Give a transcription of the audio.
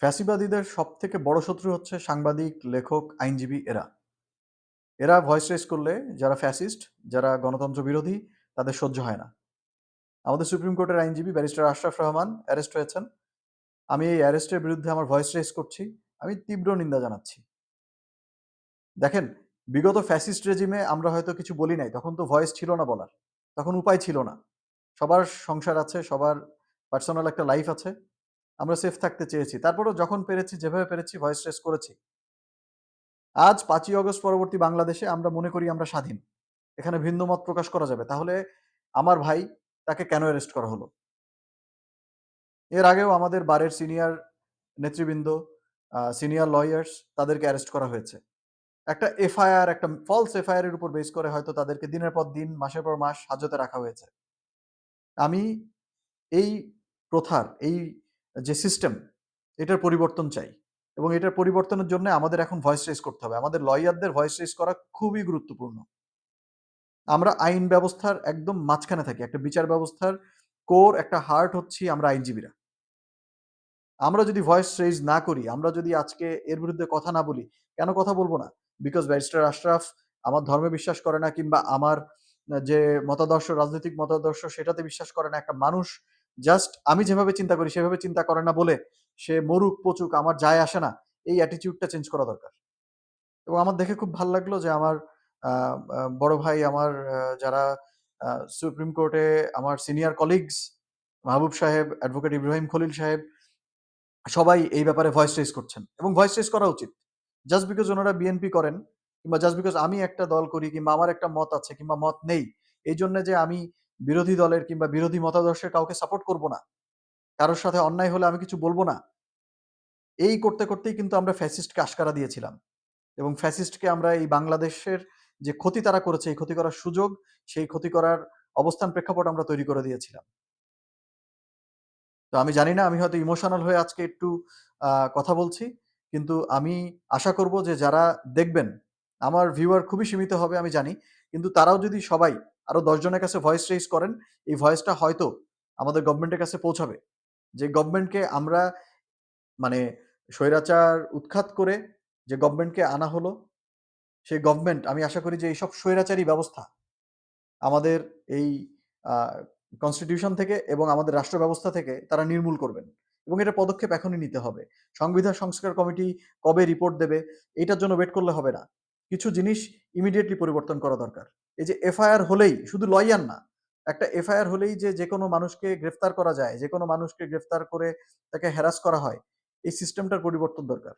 ফ্যাসিবাদীদের সবথেকে বড় শত্রু হচ্ছে সাংবাদিক, লেখক, আইনজীবী এরা। এরা ভয়েস রেজ করলে যারা ফ্যাসিস্ট, যারা গণতন্ত্র বিরোধী তাদের সহ্য হয় না। আমাদের সুপ্রিম কোর্টের আইনজীবী ব্যারিস্টার আশরাফ রহমান অ্যারেস্ট হয়েছেন। আমি এই অ্যারেস্টের বিরুদ্ধে আমার ভয়েস রেজ করছি। আমি তীব্র নিন্দা জানাচ্ছি। দেখেন, বিগত ফ্যাসিস্ট রেজিমে আমরা হয়তো কিছু বলি নাই। তখন তো ভয়েস ছিল না বলার। তখন উপায় ছিল না। সবার সংসার আছে, সবার পার্সোনাল একটা লাইফ আছে। আমরা সেফ থাকতে চেয়েছি। তারপরেও যখন পেরেছি, যেভাবে পেরেছি ভয়েস রেজ করেছি। আজ পাঁচই অগস্ট পরবর্তী বাংলাদেশে আমরা মনে করি আমরা স্বাধীন। এখানে ভিন্ন মত প্রকাশ করা যাবে। তাহলে আমার ভাই তাকে কেন অ্যারেস্ট করা হলো? এর আগেও আমাদের বারের সিনিয়র নেতৃবৃন্দ, সিনিয়র লয়ার্স তাদেরকে অ্যারেস্ট করা হয়েছে। একটা এফআইআর, একটা ফলস এফআইআর এর উপর বেস করে হয়তো তাদেরকে দিনের পর দিন, মাসের পর মাস হাজতে রাখা হয়েছে। আমি এই প্রথার, এই যে সিস্টেম, এটার পরিবর্তন চাই। এবং এটার পরিবর্তনের জন্য আমাদের এখন ভয়েস রেজ করতে হবে। আমাদের লয়ারদের ভয়েস রেজ করা খুবই গুরুত্বপূর্ণ। আমরা আইন ব্যবস্থার একদম মাঝখানে থাকি। একটা বিচার ব্যবস্থার কোর একটা হার্ট হচ্ছি আমরা আইনজীবীরা। আমরা যদি ভয়েস রেজ না করি, আমরা যদি আজকে এর বিরুদ্ধে কথা না বলি, কেন কথা বলব না? বিকজ ব্যারিস্টার আশরাফ আমার ধর্মে বিশ্বাস করে না কিংবা আমার যে মতাদর্শ, রাজনৈতিক মতাদর্শ সেটাতে বিশ্বাস করে না। একটা মানুষ জাস্ট আমি যেভাবে চিন্তা করি সেভাবে চিন্তা করে না বলে সে মরুক, পচুক আমার যায় আসে না। এই অ্যাটিটিউডটা চেঞ্জ করা দরকার। এবং আমার দেখে খুব ভালো লাগল যে আমার বড় ভাই আমার যারা সুপ্রিম কোর্টে আমার সিনিয়র কলিগস মাহবুব সাহেব, অ্যাডভোকেট ইব্রাহিম খলিল সাহেব সবাই এই ব্যাপারে ভয়েস রেজ করছেন এবং ভয়েস রেজ করা উচিত। জাস্ট বিকজ ওনারা বিএনপি করেন কিংবা জাস্ট বিকজ আমি একটা দল করি কিংবা আমার একটা মত আছে কিংবা মত নেই, এই জন্য যে আমি বিরোধী দলের কিংবা বিরোধী মতাদর্শের কাউকে সাপোর্ট করব না। কারও সাথে অন্যায় হলে আমি কিছু বলব না। এই করতে, করতেই কিন্তু আমরা ফ্যাসিস্টকে আশকারা দিয়েছিলাম। এবং ফ্যাসিস্টকে আমরা এই বাংলাদেশের যে ক্ষতি তারা করেছে, এই ক্ষতি করার সুযোগ, সেই ক্ষতি করার অবস্থান প্রেক্ষাপট আমরা তৈরি করে দিয়েছিলাম। তো আমি জানি না আমি হয়তো ইমোশনাল হয়ে আজকে একটু কথা বলছি। কিন্তু আমি আশা করব যে যারা দেখবেন, আমার ভিউয়ার খুবই সীমিত হবে আমি জানি। কিন্তু তারাও যদি সবাই আরও ১০ জনের কাছে ভয়েস রেজ করেন, এই ভয়েসটা হয়তো আমাদের গভর্নমেন্টের কাছে পৌঁছাবে। যে গভর্নমেন্টকে আমরা মানে স্বৈরাচার উৎখাত করে যে গভর্নমেন্টকে আনা হলো, সেই গভর্নমেন্ট আমি আশা করি যে এইসব স্বৈরাচারী ব্যবস্থা আমাদের এই কনস্টিটিউশন থেকে এবং আমাদের রাষ্ট্র ব্যবস্থা থেকে তারা নির্মূল করবেন। এবং এটা পদক্ষেপ এখনই নিতে হবে। সংবিধান সংস্কার কমিটি কবে রিপোর্ট দেবে, এটার জন্য ওয়েট করলে হবে না। কিছু জিনিস ইমিডিয়েটলি পরিবর্তন করা দরকার। এই যে এফআইআর হলেই শুধু লয়ার না, একটা এফআইআর হলেই যে যে কোনো মানুষকে গ্রেফতার করা যায়, যে কোনো মানুষকে গ্রেফতার করে তাকে হ্যারাস করা হয়, এই সিস্টেমটার পরিবর্তন দরকার।